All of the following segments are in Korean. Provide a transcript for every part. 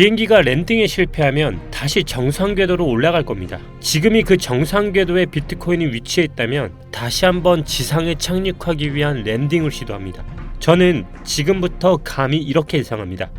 비행기가 랜딩에 실패하면 다시 정상 궤도로 올라갈 겁니다. 지금이 그 정상 궤도에 비트코인이 위치해 있다면 다시 한번 지상에 착륙하기 위한 랜딩을 시도합니다. 저는 지금부터 감히 이렇게 예상합니다.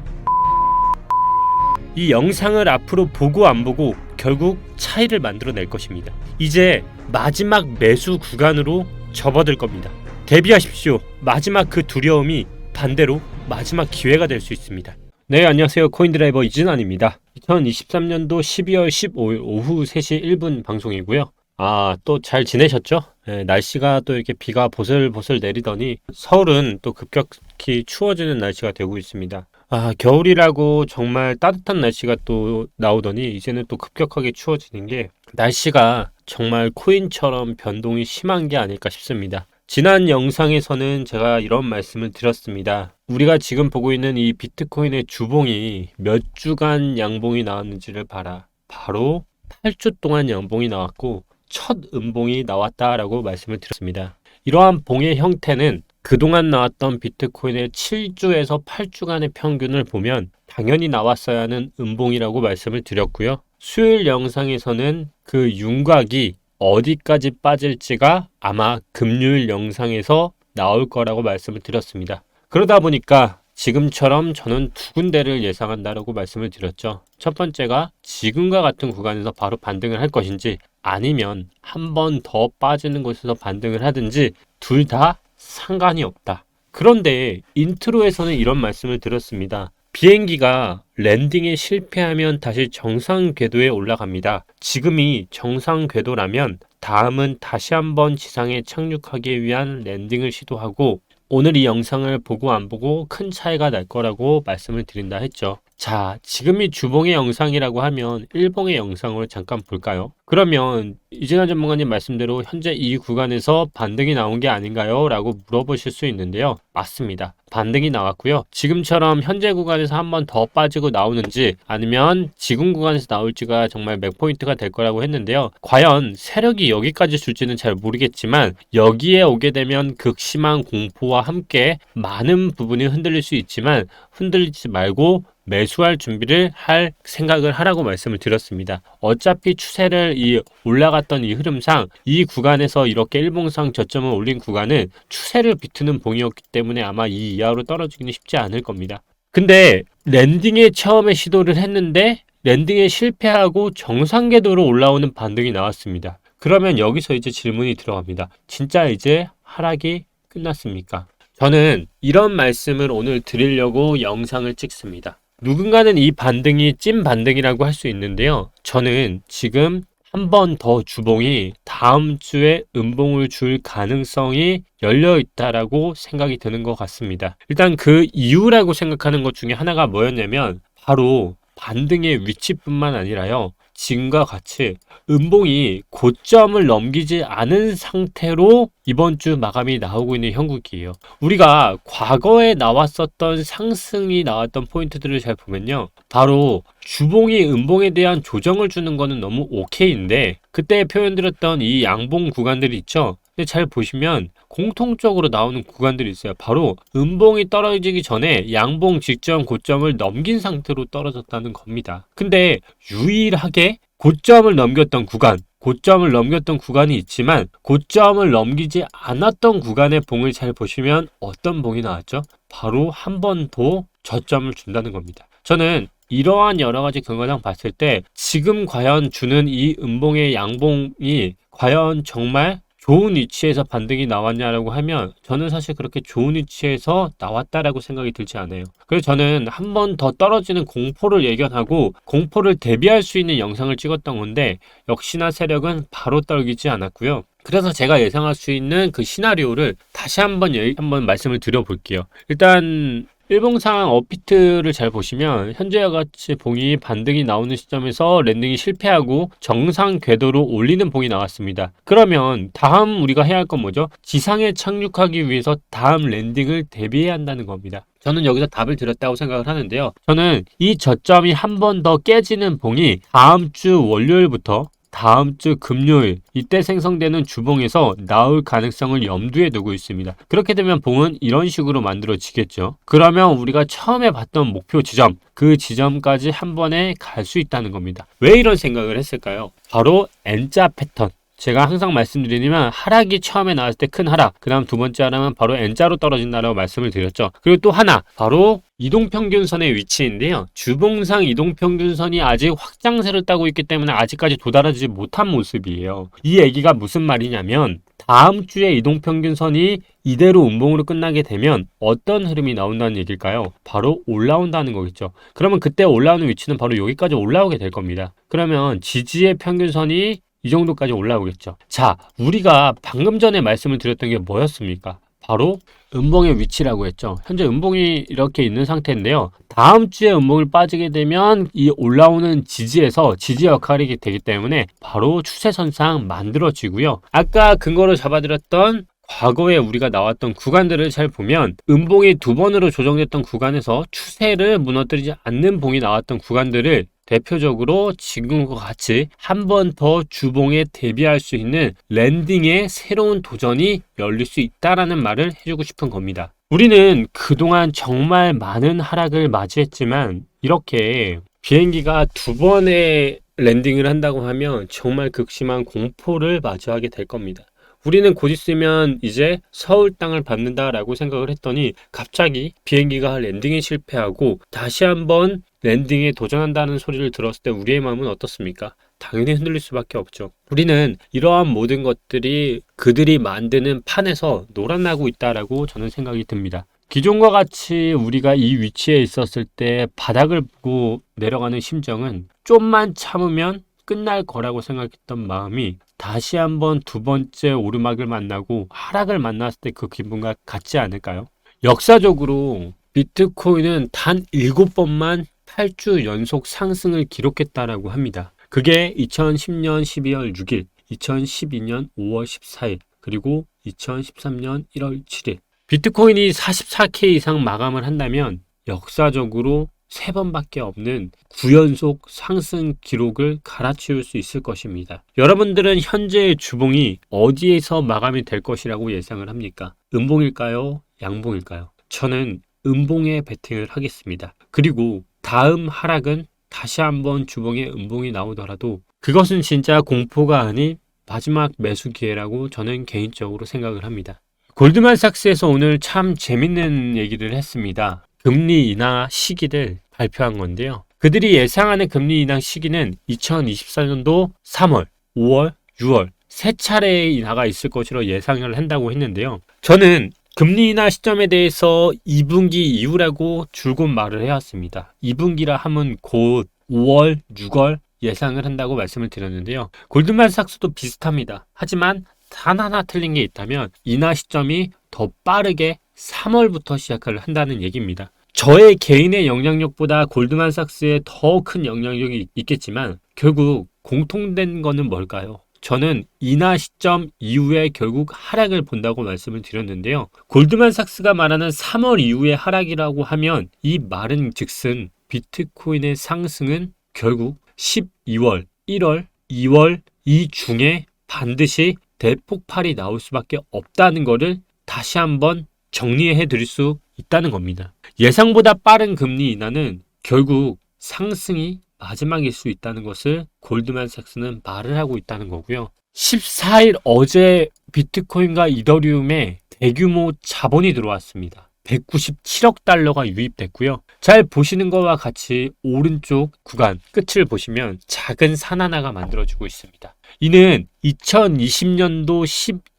이 영상을 앞으로 보고 안 보고 결국 차이를 만들어낼 것입니다. 이제 마지막 매수 구간으로 접어들 겁니다. 대비하십시오. 마지막 그 두려움이 반대로 마지막 기회가 될 수 있습니다. 네, 안녕하세요. 코인드라이버 이진환입니다. 2023년도 12월 15일 오후 3시 1분 방송이고요. 아, 또 잘 지내셨죠? 네, 날씨가 또 이렇게 비가 보슬보슬 내리더니 서울은 또 급격히 추워지는 날씨가 되고 있습니다. 아, 겨울이라고 정말 따뜻한 날씨가 또 나오더니 이제는 또 급격하게 추워지는 게 날씨가 정말 코인처럼 변동이 심한 게 아닐까 싶습니다. 지난 영상에서는 제가 이런 말씀을 드렸습니다. 우리가 지금 보고 있는 이 비트코인의 주봉이 몇 주간 양봉이 나왔는지를 봐라. 바로 8주 동안 양봉이 나왔고 첫 음봉이 나왔다라고 말씀을 드렸습니다. 이러한 봉의 형태는 그동안 나왔던 비트코인의 7주에서 8주간의 평균을 보면 당연히 나왔어야 하는 음봉이라고 말씀을 드렸고요. 수요일 영상에서는 그 윤곽이 어디까지 빠질지가 아마 금요일 영상에서 나올 거라고 말씀을 드렸습니다. 그러다 보니까 지금처럼 저는 두 군데를 예상한다라고 말씀을 드렸죠. 첫 번째가 지금과 같은 구간에서 바로 반등을 할 것인지 아니면 한 번 더 빠지는 곳에서 반등을 하든지 둘 다 상관이 없다. 그런데 인트로에서는 이런 말씀을 드렸습니다. 비행기가 랜딩에 실패하면 다시 정상 궤도에 올라갑니다. 지금이 정상 궤도라면 다음은 다시 한번 지상에 착륙하기 위한 랜딩을 시도하고 오늘 이 영상을 보고 안 보고 큰 차이가 날 거라고 말씀을 드린다 했죠. 자, 지금이 주봉의 영상이라고 하면 일봉의 영상으로 잠깐 볼까요? 그러면 이진환 전문가님 말씀대로 현재 이 구간에서 반등이 나온 게 아닌가요? 라고 물어보실 수 있는데요. 맞습니다. 반등이 나왔고요. 지금처럼 현재 구간에서 한 번 더 빠지고 나오는지 아니면 지금 구간에서 나올지가 정말 맥포인트가 될 거라고 했는데요. 과연 세력이 여기까지 줄지는 잘 모르겠지만 여기에 오게 되면 극심한 공포와 함께 많은 부분이 흔들릴 수 있지만 흔들리지 말고 매수할 준비를 할 생각을 하라고 말씀을 드렸습니다. 어차피 추세를 이 올라갔던 이 흐름상 이 구간에서 이렇게 일봉상 저점을 올린 구간은 추세를 비트는 봉이었기 때문에 아마 이 이하로 떨어지기는 쉽지 않을 겁니다. 근데 랜딩에 처음에 시도를 했는데 랜딩에 실패하고 정상 궤도로 올라오는 반등이 나왔습니다. 그러면 여기서 이제 질문이 들어갑니다. 진짜 이제 하락이 끝났습니까? 저는 이런 말씀을 오늘 드리려고 영상을 찍습니다. 누군가는 이 반등이 찐 반등이라고 할 수 있는데요. 저는 지금 한 번 더 주봉이 다음 주에 음봉을 줄 가능성이 열려 있다라고 생각이 드는 것 같습니다. 일단 그 이유라고 생각하는 것 중에 하나가 뭐였냐면 바로 반등의 위치뿐만 아니라요. 지금과 같이 음봉이 고점을 넘기지 않은 상태로 이번 주 마감이 나오고 있는 형국이에요. 우리가 과거에 나왔었던 상승이 나왔던 포인트들을 잘 보면요. 바로 주봉이 음봉에 대한 조정을 주는 거는 너무 오케이인데 그때 표현드렸던 이 양봉 구간들이 있죠. 근데 잘 보시면 공통적으로 나오는 구간들이 있어요. 바로 음봉이 떨어지기 전에 양봉 직전 고점을 넘긴 상태로 떨어졌다는 겁니다. 근데 유일하게 고점을 넘겼던 구간, 고점을 넘겼던 구간이 있지만 고점을 넘기지 않았던 구간의 봉을 잘 보시면 어떤 봉이 나왔죠? 바로 한 번 더 저점을 준다는 겁니다. 저는 이러한 여러 가지 근거상 봤을 때 지금 과연 주는 이 음봉의 양봉이 과연 정말 좋은 위치에서 반등이 나왔냐라고 하면 저는 사실 그렇게 좋은 위치에서 나왔다라고 생각이 들지 않아요. 그래서 저는 한 번 더 떨어지는 공포를 예견하고 공포를 대비할 수 있는 영상을 찍었던 건데 역시나 세력은 바로 떨기지 않았고요. 그래서 제가 예상할 수 있는 그 시나리오를 다시 한번 한번 말씀을 드려볼게요. 일단 일봉 상황 업비트를 잘 보시면 현재와 같이 봉이 반등이 나오는 시점에서 랜딩이 실패하고 정상 궤도로 올리는 봉이 나왔습니다. 그러면 다음 우리가 해야 할 건 뭐죠? 지상에 착륙하기 위해서 다음 랜딩을 대비해야 한다는 겁니다. 저는 여기서 답을 드렸다고 생각을 하는데요. 저는 이 저점이 한 번 더 깨지는 봉이 다음 주 월요일부터 다음 주 금요일 이때 생성되는 주봉에서 나올 가능성을 염두에 두고 있습니다. 그렇게 되면 봉은 이런 식으로 만들어지겠죠. 그러면 우리가 처음에 봤던 목표 지점 그 지점까지 한 번에 갈 수 있다는 겁니다. 왜 이런 생각을 했을까요? 바로 N자 패턴. 제가 항상 말씀드리지만 하락이 처음에 나왔을 때 큰 하락, 그 다음 두 번째 하락은 바로 N자로 떨어진다라고 말씀을 드렸죠. 그리고 또 하나, 바로 이동평균선의 위치인데요. 주봉상 이동평균선이 아직 확장세를 따고 있기 때문에 아직까지 도달하지 못한 모습이에요. 이 얘기가 무슨 말이냐면 다음 주에 이동평균선이 이대로 운봉으로 끝나게 되면 어떤 흐름이 나온다는 얘기일까요? 바로 올라온다는 거겠죠. 그러면 그때 올라오는 위치는 바로 여기까지 올라오게 될 겁니다. 그러면 지지의 평균선이 이 정도까지 올라오겠죠. 자, 우리가 방금 전에 말씀을 드렸던 게 뭐였습니까? 바로 음봉의 위치라고 했죠. 현재 음봉이 이렇게 있는 상태인데요. 다음 주에 음봉을 빠지게 되면 이 올라오는 지지에서 지지 역할이 되기 때문에 바로 추세선상 만들어지고요. 아까 근거로 잡아드렸던 과거에 우리가 나왔던 구간들을 잘 보면 음봉이 두 번으로 조정됐던 구간에서 추세를 무너뜨리지 않는 봉이 나왔던 구간들을 대표적으로 지금과 같이 한 번 더 주봉에 대비할 수 있는 랜딩의 새로운 도전이 열릴 수 있다라는 말을 해주고 싶은 겁니다. 우리는 그동안 정말 많은 하락을 맞이했지만 이렇게 비행기가 두 번의 랜딩을 한다고 하면 정말 극심한 공포를 마주하게 될 겁니다. 우리는 곧 있으면 이제 서울 땅을 받는다라고 생각을 했더니 갑자기 비행기가 랜딩에 실패하고 다시 한번 랜딩에 도전한다는 소리를 들었을 때 우리의 마음은 어떻습니까? 당연히 흔들릴 수밖에 없죠. 우리는 이러한 모든 것들이 그들이 만드는 판에서 놀아나고 있다라고 저는 생각이 듭니다. 기존과 같이 우리가 이 위치에 있었을 때 바닥을 보고 내려가는 심정은 좀만 참으면 끝날 거라고 생각했던 마음이 다시 한번 두 번째 오르막을 만나고 하락을 만났을 때 그 기분과 같지 않을까요? 역사적으로 비트코인은 단 7번만 8주 연속 상승을 기록했다라고 합니다. 그게 2010년 12월 6일, 2012년 5월 14일, 그리고 2013년 1월 7일. 비트코인이 44K 이상 마감을 한다면 역사적으로 세 번밖에 없는 9연속 상승 기록을 갈아치울 수 있을 것입니다. 여러분들은 현재의 주봉이 어디에서 마감이 될 것이라고 예상을 합니까? 음봉일까요? 양봉일까요? 저는 음봉에 베팅을 하겠습니다. 그리고 다음 하락은 다시 한번 주봉에 음봉이 나오더라도 그것은 진짜 공포가 아닌 마지막 매수 기회라고 저는 개인적으로 생각을 합니다. 골드만삭스에서 오늘 참 재밌는 얘기를 했습니다. 금리 인하 시기를 발표한 건데요. 그들이 예상하는 금리 인하 시기는 2024년도 3월, 5월, 6월 세 차례의 인하가 있을 것으로 예상을 한다고 했는데요. 저는 금리 인하 시점에 대해서 2분기 이후라고 줄곧 말을 해왔습니다. 2분기라 하면 곧 5월, 6월 예상을 한다고 말씀을 드렸는데요. 골드만삭스도 비슷합니다. 하지만 단 하나 틀린 게 있다면 인하 시점이 더 빠르게 3월부터 시작을 한다는 얘기입니다. 저의 개인의 영향력보다 골드만삭스의 더큰 영향력이 있겠지만 결국 공통된 거는 뭘까요? 저는 인하 시점 이후에 결국 하락을 본다고 말씀을 드렸는데요. 골드만삭스가 말하는 3월 이후의 하락이라고 하면 이 말은 즉슨 비트코인의 상승은 결국 12월, 1월, 2월 이 중에 반드시 대폭발이 나올 수밖에 없다는 것을 다시 한번 정리해 드릴 수 있다는 겁니다. 예상보다 빠른 금리 인하는 결국 상승이 마지막일 수 있다는 것을 골드만삭스는 말을 하고 있다는 거고요. 14일 어제 비트코인과 이더리움에 대규모 자본이 들어왔습니다. 197억 달러가 유입됐고요. 잘 보시는 것과 같이 오른쪽 구간 끝을 보시면 작은 산 하나가 만들어지고 있습니다. 이는 2020년도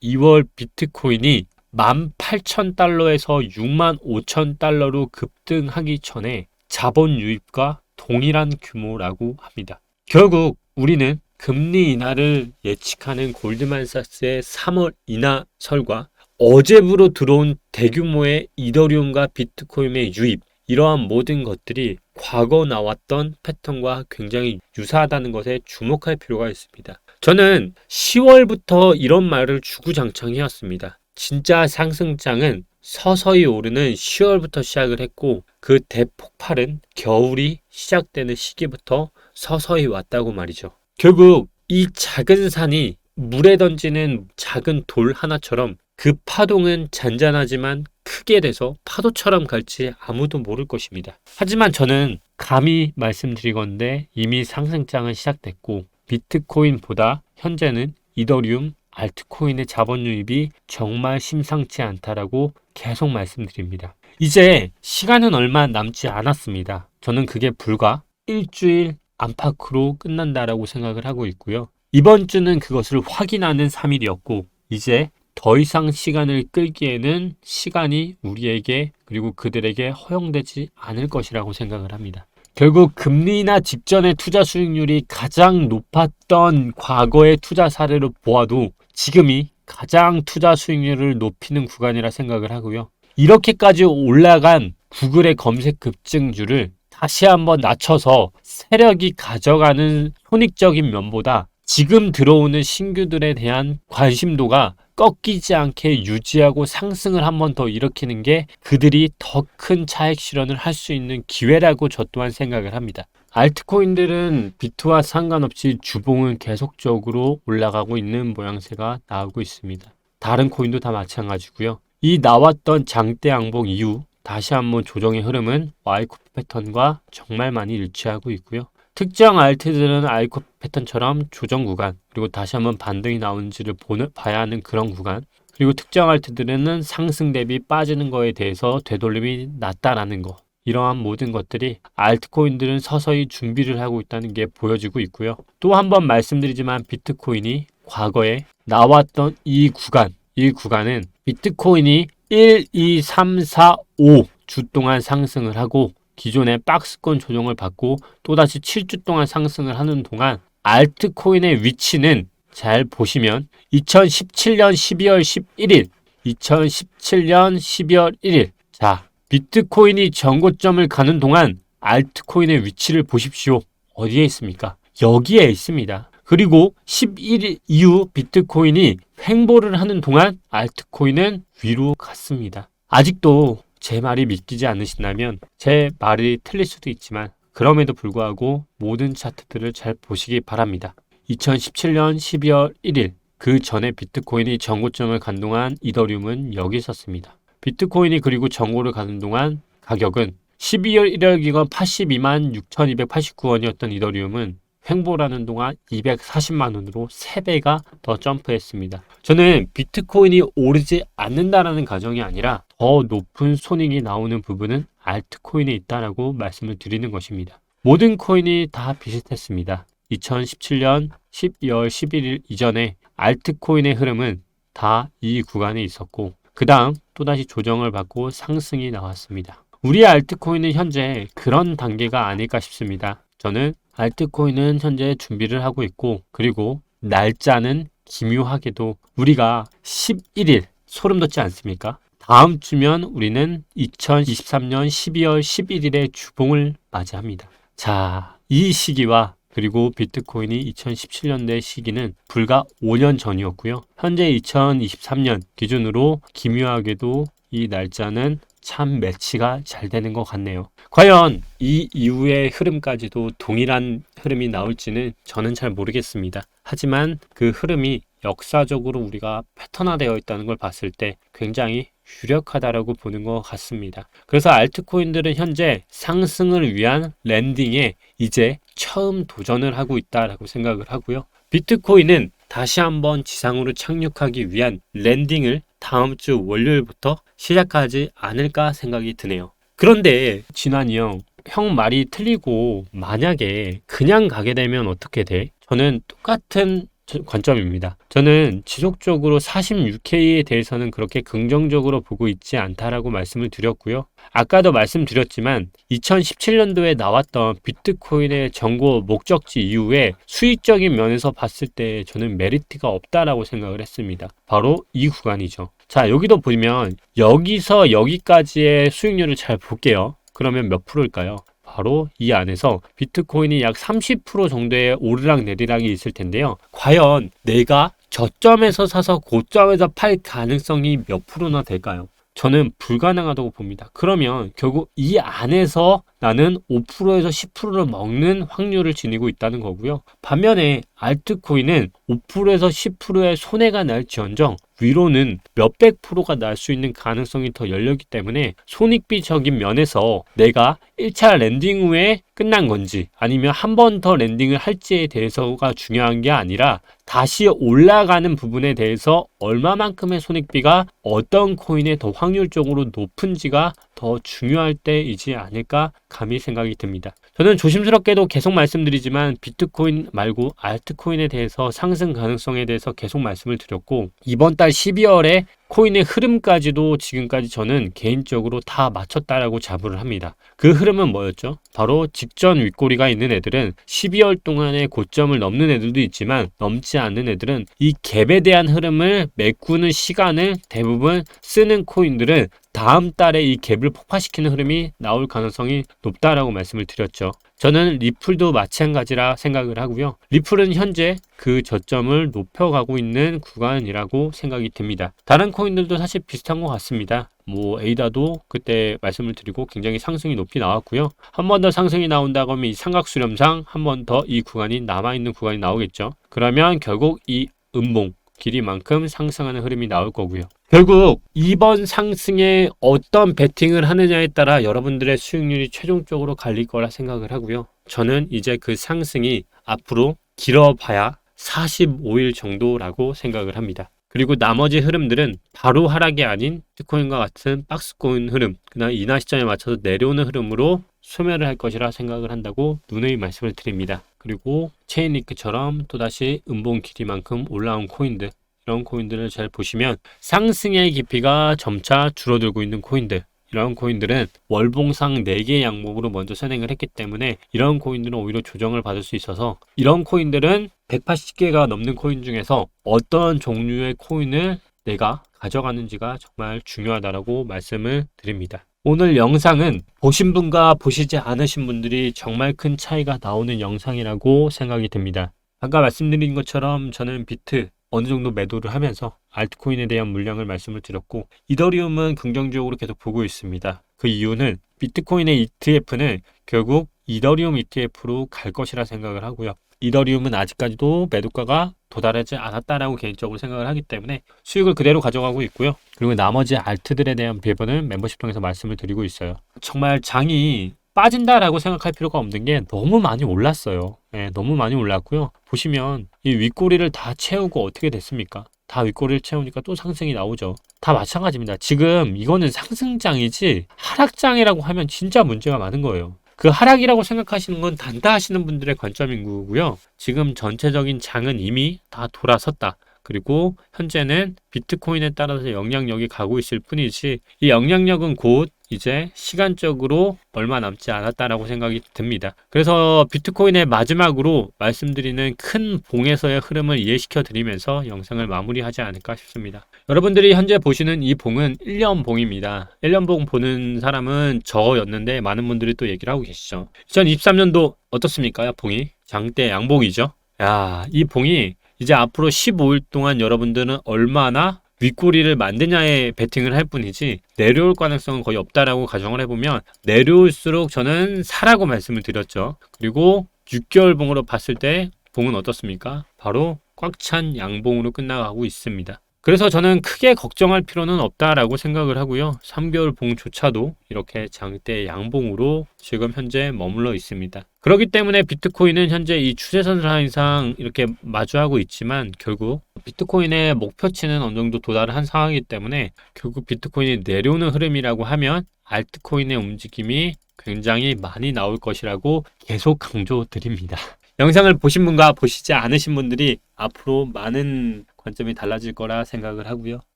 12월 비트코인이 18,000달러에서 65,000달러로 급등하기 전에 자본 유입과 동일한 규모라고 합니다. 결국 우리는 금리 인하를 예측하는 골드만삭스의 3월 인하설과 어제부로 들어온 대규모의 이더리움과 비트코인의 유입 이러한 모든 것들이 과거 나왔던 패턴과 굉장히 유사하다는 것에 주목할 필요가 있습니다. 저는 10월부터 이런 말을 주구장창 해왔습니다. 진짜 상승장은 서서히 오르는 10월부터 시작을 했고 그 대폭발은 겨울이 시작되는 시기부터 서서히 왔다고 말이죠. 결국 이 작은 산이 물에 던지는 작은 돌 하나처럼 그 파동은 잔잔하지만 크게 돼서 파도처럼 갈지 아무도 모를 것입니다. 하지만 저는 감히 말씀드리건데 이미 상승장은 시작됐고 비트코인보다 현재는 이더리움, 알트코인의 자본 유입이 정말 심상치 않다라고 계속 말씀드립니다. 이제 시간은 얼마 남지 않았습니다. 저는 그게 불과 일주일 안팎으로 끝난다라고 생각을 하고 있고요. 이번 주는 그것을 확인하는 3일이었고 이제 더 이상 시간을 끌기에는 시간이 우리에게 그리고 그들에게 허용되지 않을 것이라고 생각을 합니다. 결국 금리나 직전의 투자 수익률이 가장 높았던 과거의 투자 사례로 보아도 지금이 가장 투자 수익률을 높이는 구간이라 생각을 하고요. 이렇게까지 올라간 구글의 검색 급증률을 다시 한번 낮춰서 세력이 가져가는 손익적인 면보다 지금 들어오는 신규들에 대한 관심도가 꺾이지 않게 유지하고 상승을 한 번 더 일으키는 게 그들이 더 큰 차익 실현을 할 수 있는 기회라고 저 또한 생각을 합니다. 알트코인들은 비트와 상관없이 주봉은 계속적으로 올라가고 있는 모양새가 나오고 있습니다. 다른 코인도 다 마찬가지고요. 이 나왔던 장대 양봉 이후 다시 한번 조정의 흐름은 와이코프 패턴과 정말 많이 일치하고 있고요. 특정 알트들은 아이코 패턴처럼 조정 구간 그리고 다시 한번 반등이 나오는지를 보는, 봐야 하는 그런 구간 그리고 특정 알트들은 상승 대비 빠지는 거에 대해서 되돌림이 낮다라는 거 이러한 모든 것들이 알트코인들은 서서히 준비를 하고 있다는 게 보여지고 있고요. 또 한 번 말씀드리지만 비트코인이 과거에 나왔던 이 구간, 이 구간은 비트코인이 1, 2, 3, 4, 5 주 동안 상승을 하고 기존의 박스권 조정을 받고 또다시 7주 동안 상승을 하는 동안 알트코인의 위치는 잘 보시면 2017년 12월 11일, 2017년 12월 1일. 자, 비트코인이 전고점을 가는 동안 알트코인의 위치를 보십시오. 어디에 있습니까? 여기에 있습니다. 그리고 11일 이후 비트코인이 횡보를 하는 동안 알트코인은 위로 갔습니다. 아직도 제 말이 믿기지 않으신다면 제 말이 틀릴 수도 있지만 그럼에도 불구하고 모든 차트들을 잘 보시기 바랍니다. 2017년 12월 1일 그 전에 비트코인이 정고점을 간 동안 이더리움은 여기 있었습니다. 비트코인이 그리고 정고를 가는 동안 가격은 12월 1일 기간 82만 6,289원이었던 이더리움은 횡보라는 동안 240만 원으로 3배가 더 점프했습니다. 저는 비트코인이 오르지 않는다라는 가정이 아니라 더 높은 손익이 나오는 부분은 알트코인에 있다라고 말씀을 드리는 것입니다. 모든 코인이 다 비슷했습니다. 2017년 12월 11일 이전에 알트코인의 흐름은 다 이 구간에 있었고 그 다음 또다시 조정을 받고 상승이 나왔습니다. 우리 알트코인은 현재 그런 단계가 아닐까 싶습니다. 저는 알트코인은 현재 준비를 하고 있고 그리고 날짜는 기묘하게도 우리가 11일 소름 돋지 않습니까? 다음 주면 우리는 2023년 12월 11일에 주봉을 맞이합니다. 자, 이 시기와 그리고 비트코인이 2017년대 시기는 불과 5년 전이었고요. 현재 2023년 기준으로 기묘하게도 이 날짜는 참 매치가 잘 되는 것 같네요. 과연 이 이후의 흐름까지도 동일한 흐름이 나올지는 저는 잘 모르겠습니다. 하지만 그 흐름이 역사적으로 우리가 패턴화되어 있다는 걸 봤을 때 굉장히 유력하다라고 보는 것 같습니다. 그래서 알트코인들은 현재 상승을 위한 랜딩에 이제 처음 도전을 하고 있다라고 생각을 하고요. 비트코인은 다시 한번 지상으로 착륙하기 위한 랜딩을 다음 주 월요일부터 시작하지 않을까 생각이 드네요. 그런데 진환이 형, 형 말이 틀리고 만약에 그냥 가게 되면 어떻게 돼? 저는 똑같은 관점입니다. 저는 지속적으로 46K에 대해서는 그렇게 긍정적으로 보고 있지 않다라고 말씀을 드렸고요. 아까도 말씀드렸지만 2017년도에 나왔던 비트코인의 정보 목적지 이후에 수익적인 면에서 봤을 때 저는 메리트가 없다라고 생각을 했습니다. 바로 이 구간이죠. 자, 여기도 보면 여기서 여기까지의 수익률을 잘 볼게요. 그러면 몇 프로일까요? 바로 이 안에서 비트코인이 약 30% 정도의 오르락 내리락이 있을 텐데요. 과연 내가 저점에서 사서 고점에서 팔 가능성이 몇 프로나 될까요? 저는 불가능하다고 봅니다. 그러면 결국 이 안에서 나는 5%에서 10%를 먹는 확률을 지니고 있다는 거고요. 반면에 알트코인은 5%에서 10%의 손해가 날지언정 위로는 몇백 프로가 날 수 있는 가능성이 더 열렸기 때문에 손익비적인 면에서 내가 1차 랜딩 후에 끝난 건지 아니면 한 번 더 랜딩을 할지에 대해서가 중요한 게 아니라 다시 올라가는 부분에 대해서 얼마만큼의 손익비가 어떤 코인에 더 확률적으로 높은지가 더 중요할 때이지 않을까 감히 생각이 듭니다. 저는 조심스럽게도 계속 말씀드리지만 비트코인 말고 알트코인에 대해서 상승 가능성에 대해서 계속 말씀을 드렸고 이번 달 12월에 코인의 흐름까지도 지금까지 저는 개인적으로 다 맞췄다라고 자부를 합니다. 그 흐름은 뭐였죠? 바로 직전 윗꼬리가 있는 애들은 12월 동안에 고점을 넘는 애들도 있지만 넘지 않는 애들은 이 갭에 대한 흐름을 메꾸는 시간을 대부분 쓰는 코인들은 다음 달에 이 갭을 폭파시키는 흐름이 나올 가능성이 높다라고 말씀을 드렸죠. 저는 리플도 마찬가지라 생각을 하고요. 리플은 현재 그 저점을 높여가고 있는 구간이라고 생각이 듭니다. 다른 코인들도 사실 비슷한 것 같습니다. 뭐 에이다도 그때 말씀을 드리고 굉장히 상승이 높이 나왔고요. 한 번 더 상승이 나온다고 하면 이 삼각수렴상 한 번 더 이 구간이 남아있는 구간이 나오겠죠. 그러면 결국 이 음봉 길이만큼 상승하는 흐름이 나올 거고요. 결국 이번 상승에 어떤 베팅을 하느냐에 따라 여러분들의 수익률이 최종적으로 갈릴 거라 생각을 하고요. 저는 이제 그 상승이 앞으로 길어봐야 45일 정도라고 생각을 합니다. 그리고 나머지 흐름들은 바로 하락이 아닌 비트코인과 같은 박스코인 흐름, 그나 인하 시점에 맞춰서 내려오는 흐름으로 소멸을 할 것이라 생각을 한다고 누누이 말씀을 드립니다. 그리고 체인리크처럼 또다시 음봉 길이만큼 올라온 코인들, 이런 코인들을 잘 보시면 상승의 깊이가 점차 줄어들고 있는 코인들, 이런 코인들은 월봉상 4개의 양목으로 먼저 선행을 했기 때문에 이런 코인들은 오히려 조정을 받을 수 있어서 이런 코인들은 180개가 넘는 코인 중에서 어떤 종류의 코인을 내가 가져가는지가 정말 중요하다고 말씀을 드립니다. 오늘 영상은 보신 분과 보시지 않으신 분들이 정말 큰 차이가 나오는 영상이라고 생각이 듭니다. 아까 말씀드린 것처럼 저는 비트 어느 정도 매도를 하면서 알트코인에 대한 물량을 말씀을 드렸고 이더리움은 긍정적으로 계속 보고 있습니다. 그 이유는 비트코인의 ETF는 결국 이더리움 ETF로 갈 것이라 생각을 하고요. 이더리움은 아직까지도 매도가가 도달하지 않았다라고 개인적으로 생각을 하기 때문에 수익을 그대로 가져가고 있고요. 그리고 나머지 알트들에 대한 배분은 멤버십 통해서 말씀을 드리고 있어요. 정말 장이 빠진다라고 생각할 필요가 없는 게 너무 많이 올랐어요. 예, 너무 많이 올랐고요. 보시면 이 윗꼬리를 다 채우고 어떻게 됐습니까? 다 윗꼬리를 채우니까 또 상승이 나오죠. 다 마찬가지입니다. 지금 이거는 상승장이지 하락장이라고 하면 진짜 문제가 많은 거예요. 그 하락이라고 생각하시는 건 단타 하시는 분들의 관점인 거고요. 지금 전체적인 장은 이미 다 돌아섰다. 그리고 현재는 비트코인에 따라서 영향력이 가고 있을 뿐이지 이 영향력은 곧 이제 시간적으로 얼마 남지 않았다라고 생각이 듭니다. 그래서 비트코인의 마지막으로 말씀드리는 큰 봉에서의 흐름을 이해시켜 드리면서 영상을 마무리하지 않을까 싶습니다. 여러분들이 현재 보시는 이 봉은 1년 봉입니다. 1년 봉 보는 사람은 저였는데 많은 분들이 또 얘기를 하고 계시죠. 2023년도 어떻습니까? 봉이 장대 양봉이죠. 야, 이 봉이 이제 앞으로 15일 동안 여러분들은 얼마나 윗꼬리를 만드냐에 베팅을 할 뿐이지 내려올 가능성은 거의 없다라고 가정을 해보면 내려올수록 저는 사라고 말씀을 드렸죠. 그리고 6개월 봉으로 봤을 때 봉은 어떻습니까? 바로 꽉 찬 양봉으로 끝나가고 있습니다. 그래서 저는 크게 걱정할 필요는 없다라고 생각을 하고요. 3개월 봉조차도 이렇게 장대 양봉으로 지금 현재 머물러 있습니다. 그렇기 때문에 비트코인은 현재 이 추세선 라인상 이렇게 마주하고 있지만 결국 비트코인의 목표치는 어느 정도 도달을 한 상황이기 때문에 결국 비트코인이 내려오는 흐름이라고 하면 알트코인의 움직임이 굉장히 많이 나올 것이라고 계속 강조드립니다. 영상을 보신 분과 보시지 않으신 분들이 앞으로 많은 관점이 달라질 거라 생각을 하고요.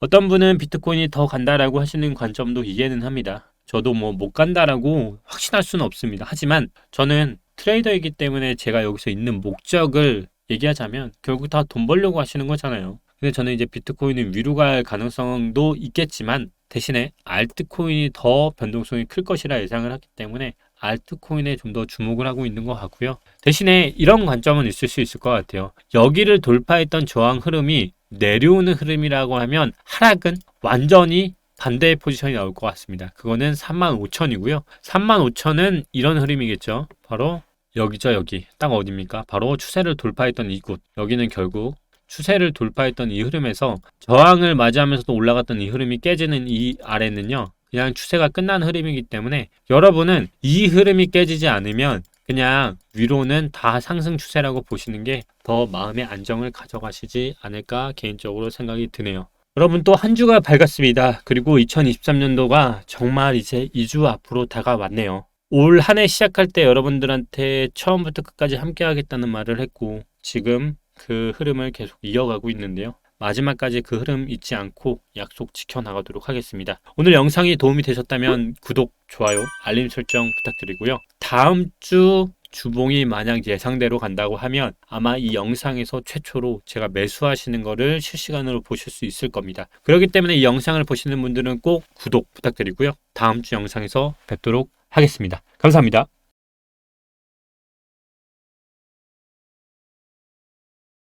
어떤 분은 비트코인이 더 간다라고 하시는 관점도 이해는 합니다. 저도 뭐 못 간다라고 확신할 수는 없습니다. 하지만 저는 트레이더이기 때문에 제가 여기서 있는 목적을 얘기하자면 결국 다 돈 벌려고 하시는 거잖아요. 근데 저는 이제 비트코인이 위로 갈 가능성도 있겠지만 대신에 알트코인이 더 변동성이 클 것이라 예상을 하기 때문에 알트코인에 좀 더 주목을 하고 있는 것 같고요. 대신에 이런 관점은 있을 수 있을 것 같아요. 여기를 돌파했던 저항 흐름이 내려오는 흐름이라고 하면 하락은 완전히 반대의 포지션이 나올 것 같습니다. 그거는 35,000이고요. 35,000은 이런 흐름이겠죠. 바로 여기죠, 여기. 딱 어디입니까? 바로 추세를 돌파했던 이곳. 여기는 결국 추세를 돌파했던 이 흐름에서 저항을 맞이하면서도 올라갔던 이 흐름이 깨지는 이 아래는요. 그냥 추세가 끝난 흐름이기 때문에 여러분은 이 흐름이 깨지지 않으면 그냥 위로는 다 상승 추세라고 보시는 게 더 마음의 안정을 가져가시지 않을까 개인적으로 생각이 드네요. 여러분 또 한 주가 밝았습니다. 그리고 2023년도가 정말 이제 2주 앞으로 다가왔네요. 올 한 해 시작할 때 여러분들한테 처음부터 끝까지 함께 하겠다는 말을 했고 지금 그 흐름을 계속 이어가고 있는데요. 마지막까지 그 흐름 잊지 않고 약속 지켜나가도록 하겠습니다. 오늘 영상이 도움이 되셨다면 구독, 좋아요, 알림 설정 부탁드리고요. 다음 주 주봉이 만약 예상대로 간다고 하면 아마 이 영상에서 최초로 제가 매수하시는 거를 실시간으로 보실 수 있을 겁니다. 그렇기 때문에 이 영상을 보시는 분들은 꼭 구독 부탁드리고요. 다음 주 영상에서 뵙도록 하겠습니다. 감사합니다.